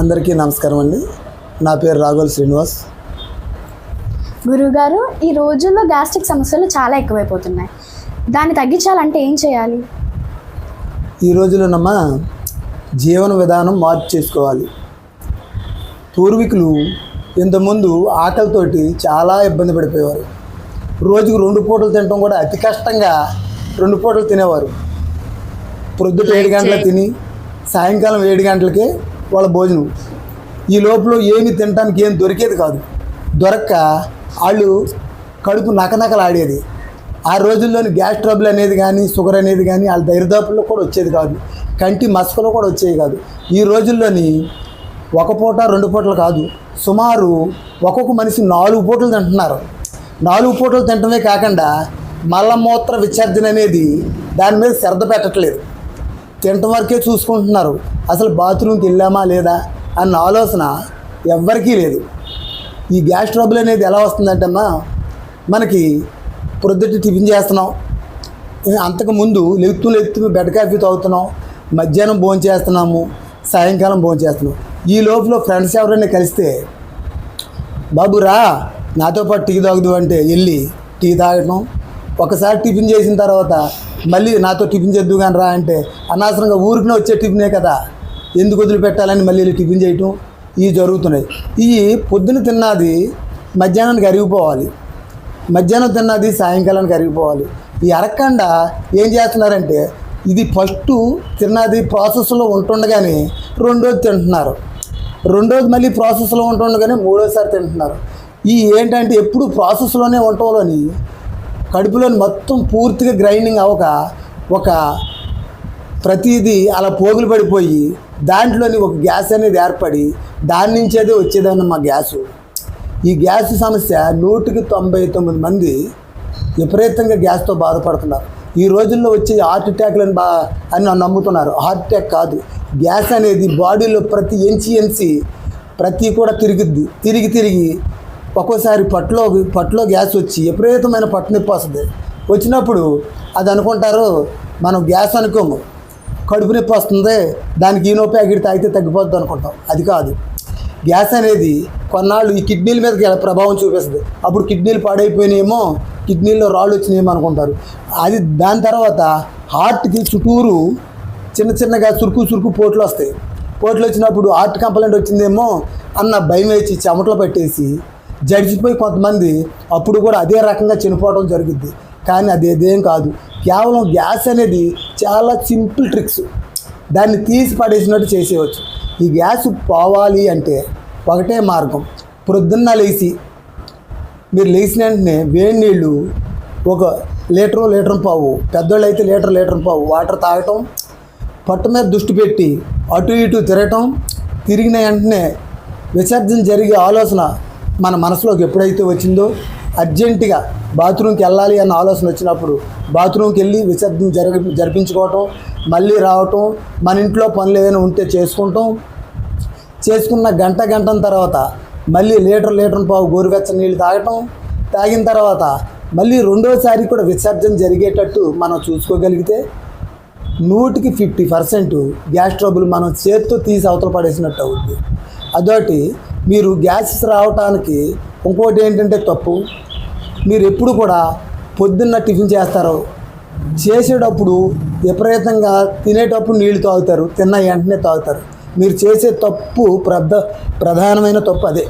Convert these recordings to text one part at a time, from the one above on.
అందరికీ నమస్కారం అండి. నా పేరు రాఘుల్ శ్రీనివాస్. గురుగారు ఈ రోజుల్లో గ్యాస్ట్రిక్ సమస్యలు చాలా ఎక్కువైపోతున్నాయి. దాన్ని తగ్గించాలంటే ఏం చేయాలి? ఈ రోజులోనమ్మా జీవన విధానం మార్పు చేసుకోవాలి. పూర్వీకులు ఇంతకుముందు ఆకలితోటి చాలా ఇబ్బంది పడిపోయేవారు. రోజుకు రెండు పూటలు తినడం కూడా అతి కష్టంగా రెండు పూటలు తినేవారు. ప్రొద్దుట ఏడు గంటలకు తిని సాయంకాలం ఏడు గంటలకే వాళ్ళ భోజనం. ఈ లోపల ఏమి తినడానికి ఏం దొరికేది కాదు. దొరక్క వాళ్ళు కడుపు నకనకలాడేది. ఆ రోజుల్లోని గ్యాస్ ట్రబుల్ అనేది కానీ షుగర్ అనేది కానీ వాళ్ళ దరిదాపుల్లో కూడా వచ్చేది కాదు. కంటి మసకలో కూడా వచ్చేవి కాదు. ఈ రోజుల్లోని ఒక పూట రెండు పూటలు కాదు. సుమారు ఒక్కొక్క మనిషి నాలుగు పూటలు తింటున్నారు. నాలుగు పూటలు తింటమే కాకుండా మలమూత్ర విసర్జన అనేది దాని మీద శ్రద్ధ పెట్టట్లేదు. తినటం వరకే చూసుకుంటున్నారు. అసలు బాత్రూమ్కి వెళ్ళామా లేదా అన్న ఆలోచన ఎవ్వరికీ లేదు. ఈ గ్యాస్ ట్రబుల్ అనేది ఎలా వస్తుందంటమ్మా మనకి ప్రొద్దుట టిఫిన్ చేస్తున్నాం. అంతకుముందు లెగుతూ లెగుతూ బెడ్ కాఫీ తాగుతున్నాం. మధ్యాహ్నం భోజనం చేస్తున్నాము. సాయంకాలం భోజనం చేస్తున్నాం. ఈ లోపల ఫ్రెండ్స్ ఎవరైనా కలిస్తే బాబు రా నాతో పాటు టీ తాగుదు అంటే వెళ్ళి టీ తాగటం. ఒకసారి టిఫిన్ చేసిన తర్వాత మళ్ళీ నాతో టిఫిన్ చేద్దు కానీ రా అంటే అనవసరంగా ఊరికినే వచ్చే టిఫినే కదా. ఎందుకు వదిలిపెట్టాలని మళ్ళీ టిఫిన్ చేయటం? ఇవి జరుగుతున్నాయి. ఇవి పొద్దున తిన్నది మధ్యాహ్నానికి అరిగిపోవాలి. మధ్యాహ్నం తిన్నది సాయంకాలానికి అరిగిపోవాలి. ఈ అరగకుండా ఏం చేస్తున్నారంటే ఇది ఫస్ట్ తిన్నది ప్రాసెస్లో ఉంటుండగానే రెండోది తింటున్నారు. రెండోది మళ్ళీ ప్రాసెస్లో ఉంటుండగానే మూడోసారి తింటున్నారు. ఈ ఏంటంటే ఎప్పుడు ప్రాసెస్లోనే ఉండటంలోని కడుపులోని మొత్తం పూర్తిగా గ్రైండింగ్ అవ్వక ఒక ప్రతిదీ అలా పోగులు పడిపోయి దాంట్లోని ఒక గ్యాస్ అనేది ఏర్పడి దాని నుంచేదే వచ్చేదన్న మా గ్యాసు. ఈ గ్యాస్ సమస్య నూటికి తొంభై తొమ్మిది మంది విపరీతంగా గ్యాస్తో బాధపడుతున్నారు. ఈ రోజుల్లో వచ్చే హార్ట్ అటాక్లను బా అని నన్ను నమ్ముతున్నారు. హార్ట్ అటాక్ కాదు గ్యాస్ అనేది బాడీలో ప్రతి ఎంచి ఎంచి ప్రతి కూడా తిరిగిద్ది తిరిగి తిరిగి ఒక్కోసారి పట్లో పట్లో గ్యాస్ వచ్చి విపరీతమైన పట్టు నొప్పి వస్తుంది. వచ్చినప్పుడు అది అనుకుంటారు మనం గ్యాస్ అనుకోము. కడుపు నొప్పి వస్తుంది దానికి ఈనో ప్యాకెట్ తాగితే తగ్గిపోద్ది అనుకుంటాం. అది కాదు. గ్యాస్ అనేది కొన్నాళ్ళు ఈ కిడ్నీల మీద ప్రభావం చూపిస్తుంది? అప్పుడు కిడ్నీలు పాడైపోయినాయేమో కిడ్నీల్లో రాళ్ళు వచ్చినాయేమో అనుకుంటారు. అది దాని తర్వాత హార్ట్కి చుట్టూరు చిన్న చిన్నగా సురుకు సురుకు పోట్లు వస్తాయి. పోట్లు వచ్చినప్పుడు హార్ట్ కంప్లైంట్ వచ్చిందేమో అన్న భయం వేసి చెమటలు పెట్టేసి జడిచిపోయి కొంతమంది అప్పుడు కూడా అదే రకంగా చనిపోవడం జరుగుద్ది కానీ అది అదేం కాదు. కేవలం గ్యాస్ అనేది చాలా సింపుల్ ట్రిక్స్. దాన్ని తీసి పడేసినట్టు చేసేయవచ్చు ఈ గ్యాస్ పోవాలి అంటే ఒకటే మార్గం. ప్రొద్దున్న లేచి మీరు లేచిన వెంటనే వేడి నీళ్ళు ఒక లీటరు లీటర్ పావు. పెద్దోళ్ళు అయితే లీటర్ లీటర్ పావు. వాటర్ తాగటం పట్టు మీద దృష్టి పెట్టి అటు ఇటు తిరగటం తిరిగిన వెంటనే విసర్జన జరిగే ఆలోచన మన మనసులోకి ఎప్పుడైతే వచ్చిందో అర్జెంటుగా బాత్రూమ్కి వెళ్ళాలి అన్న ఆలోచన వచ్చినప్పుడు బాత్రూమ్కి వెళ్ళి విసర్జన జరగ జరిపించుకోవటం మళ్ళీ రావటం మన ఇంట్లో పనులు ఏదైనా ఉంటే చేసుకుంటాం. చేసుకున్న గంట గంట తర్వాత మళ్ళీ లీటర్ లీటర్ పావు గోరువెచ్చని నీళ్ళు తాగటం. తాగిన తర్వాత మళ్ళీ రెండోసారి కూడా విసర్జన జరిగేటట్టు మనం చూసుకోగలిగితే నూటికి ఫిఫ్టీ పర్సెంట్ గ్యాస్ ట్రబుల్ మనం చేత్తో తీసి అవతల పడేసినట్టు అవుద్ది. అదొకటి. మీరు గ్యాస్ రావటానికి ఇంకోటి ఏంటంటే తప్పు. మీరు ఎప్పుడు కూడా పొద్దున్న టిఫిన్ చేస్తారు. చేసేటప్పుడు విపరీతంగా తినేటప్పుడు నీళ్ళు తాగుతారు. తిన్న వెంటనే తాగుతారు. మీరు చేసే తప్పు ప్రధ ప్రధానమైన తప్పు అదే.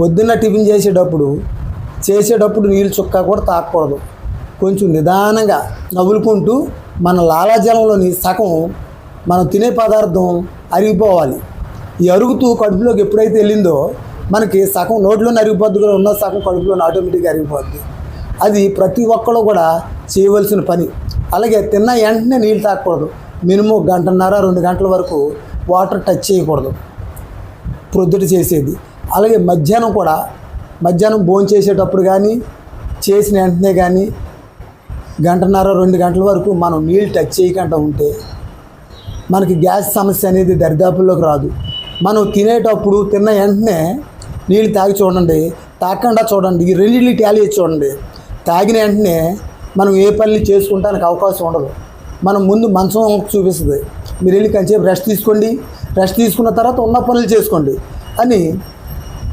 పొద్దున్న టిఫిన్ చేసేటప్పుడు చేసేటప్పుడు నీళ్ళు చుక్క కూడా తాకూడదు. కొంచెం నిదానంగా నవ్వులుకుంటూ మన లాలాజలంలోని సగం మనం తినే పదార్థం అరిగిపోవాలి. ఈ అరుగుతూ కడుపులోకి ఎప్పుడైతే వెళ్ళిందో మనకి సగం నోట్లోనే అరిగిపోద్ది కూడా ఉన్న సగం కడుపులో ఆటోమేటిక్గా అరిగిపోద్ది. అది ప్రతి ఒక్కరు కూడా చేయవలసిన పని. అలాగే తిన్న వెంటనే నీళ్ళు తాగకూడదు. మినిమం గంటన్నర రెండు గంటల వరకు వాటర్ టచ్ చేయకూడదు. ప్రొద్దుట చేసేది. అలాగే మధ్యాహ్నం కూడా మధ్యాహ్నం భోజనం చేసేటప్పుడు కానీ చేసిన వెంటనే కానీ గంటన్నర రెండు గంటల వరకు మనం నీళ్ళు టచ్ చేయకుండా ఉంటే మనకి గ్యాస్ సమస్య అనేది దరిదాపుల్లోకి రాదు. మనం తినేటప్పుడు తిన్న వెంటనే నీళ్ళు తాగి చూడండి తాగకుండా చూడండి ఈ రెండింటిని టాలీ చేసి చూడండి. తాగిన వెంటనే మనం ఏ పనులు చేసుకుంటానికి అవకాశం ఉండదు. మనం ముందు మంచం చూపిస్తుంది. మీరు వెళ్ళి కొంచెంసేపు రెస్ట్ తీసుకోండి. రెస్ట్ తీసుకున్న తర్వాత ఉన్న పనులు చేసుకోండి అని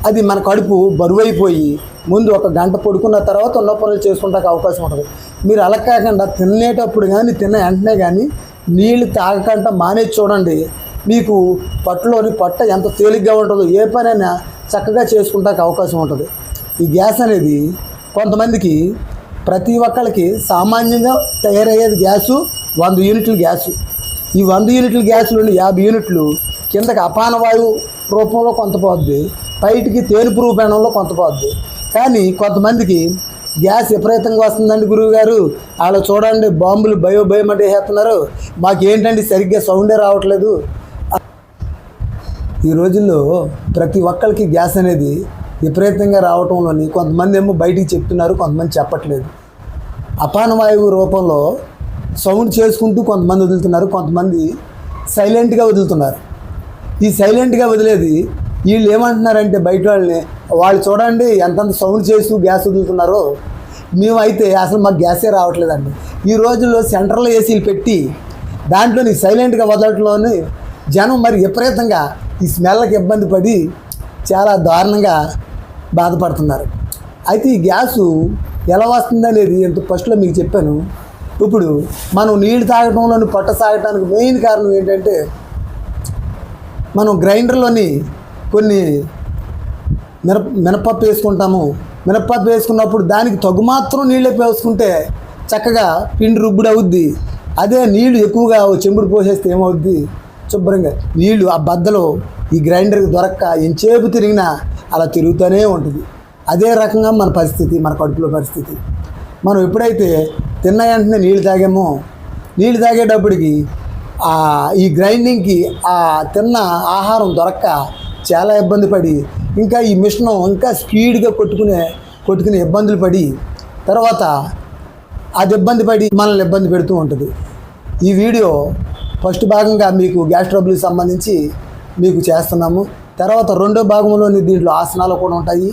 అది మన కడుపు బరువైపోయి ముందు ఒక గంట పడుకున్న తర్వాత ఉన్న పనులు చేసుకుంటానికి అవకాశం ఉండదు. మీరు అలా కాకుండా తినేటప్పుడు కానీ తిన్న వెంటనే కానీ నీళ్ళు తాగకుండా మానేసి చూడండి. మీకు పట్టులోని పట్ట ఎంత తేలిగ్గా ఉంటుందో ఏ పనైనా చక్కగా చేసుకుంటానికి అవకాశం ఉంటుంది. ఈ గ్యాస్ అనేది కొంతమందికి ప్రతి ఒక్కరికి సామాన్యంగా తయారయ్యేది గ్యాసు వంద యూనిట్ల గ్యాసు. ఈ వంద యూనిట్ల గ్యాస్ నుండి యాభై యూనిట్లు కిందకి అపాన వాయువు రూపంలో కొంత పోద్ది పైటికి పురుగు రూపేణంలో కొంత పోద్ది. కానీ కొంతమందికి గ్యాస్ విపరీతంగా వస్తుందండి గురువు గారు వాళ్ళు చూడండి బాంబులు భయో భయం అంటే చేస్తున్నారు? మాకేంటండి సరిగ్గా సౌండే రావట్లేదు. ఈ రోజుల్లో ప్రతి ఒక్కరికి గ్యాస్ అనేది విపరీతంగా రావటంలోని కొంతమంది ఏమో బయటికి చెప్తున్నారు కొంతమంది చెప్పట్లేదు. అపానవాయువు రూపంలో సౌండ్ చేసుకుంటూ కొంతమంది వదులుతున్నారు కొంతమంది సైలెంట్గా వదులుతున్నారు. ఈ సైలెంట్గా వదిలేది వీళ్ళు ఏమంటున్నారంటే బయట వాళ్ళని వాళ్ళు చూడండి ఎంతంత సౌండ్ చేస్తూ గ్యాస్ వదులుతున్నారో మేమైతే అసలు మాకు గ్యాసే రావట్లేదండి. ఈ రోజుల్లో సెంటర్లో ఏసీలు పెట్టి దాంట్లోని సైలెంట్గా వదలటంలోని జనం మరి విపరీతంగా ఈ స్మెల్కి ఇబ్బంది పడి చాలా దారుణంగా బాధపడుతున్నారు. అయితే ఈ గ్యాసు ఎలా వస్తుంది అనేది ఎంత ఫస్ట్లో మీకు చెప్పాను. ఇప్పుడు మనం నీళ్ళు తాగటంలోని పొట్ట సాగటానికి మెయిన్ కారణం ఏంటంటే మనం గ్రైండర్లోని కొన్ని మినప మినపప్పు వేసుకుంటాము. మినపప్పు వేసుకున్నప్పుడు దానికి తగు మాత్రం నీళ్ళే వేసుకుంటే చక్కగా పిండి రుబ్బుడు అవుద్ది అదే నీళ్ళు ఎక్కువగా చెంబుడు పోసేస్తే ఏమవుద్ది? శుభ్రంగా నీళ్ళు ఆ బద్దలో ఈ గ్రైండర్కి దొరక్క ఎంచేపు తిరిగినా అలా తిరుగుతూనే ఉంటుంది. అదే రకంగా మన పరిస్థితి మన కడుపులో పరిస్థితి. మనం ఎప్పుడైతే తిన్న వెంటనే నీళ్ళు తాగామో నీళ్ళు తాగేటప్పటికి ఈ గ్రైండింగ్కి ఆ తిన్న ఆహారం దొరక్క చాలా ఇబ్బంది పడి ఇంకా ఈ మిషన్ ఇంకా స్పీడ్గా కొట్టుకునే కొట్టుకునే ఇబ్బందులు పడి తర్వాత అది ఇబ్బంది పడి మనల్ని ఇబ్బంది పెడుతూ ఉంటుంది. ఈ వీడియో ఫస్ట్ భాగంగా మీకు గ్యాస్ ట్రబుల్కి సంబంధించి మీకు చేస్తున్నాము. తర్వాత రెండో భాగంలోని దీంట్లో ఆసనాలు కూడా ఉంటాయి.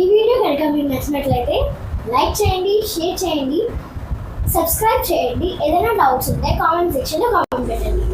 ఈ వీడియో కనుక మీకు నచ్చినట్లయితే లైక్ చేయండి షేర్ చేయండి సబ్స్క్రైబ్ చేయండి. ఏదైనా డౌట్స్ ఉంటే కామెంట్ సెక్షన్లో కామెంట్ పెట్టండి.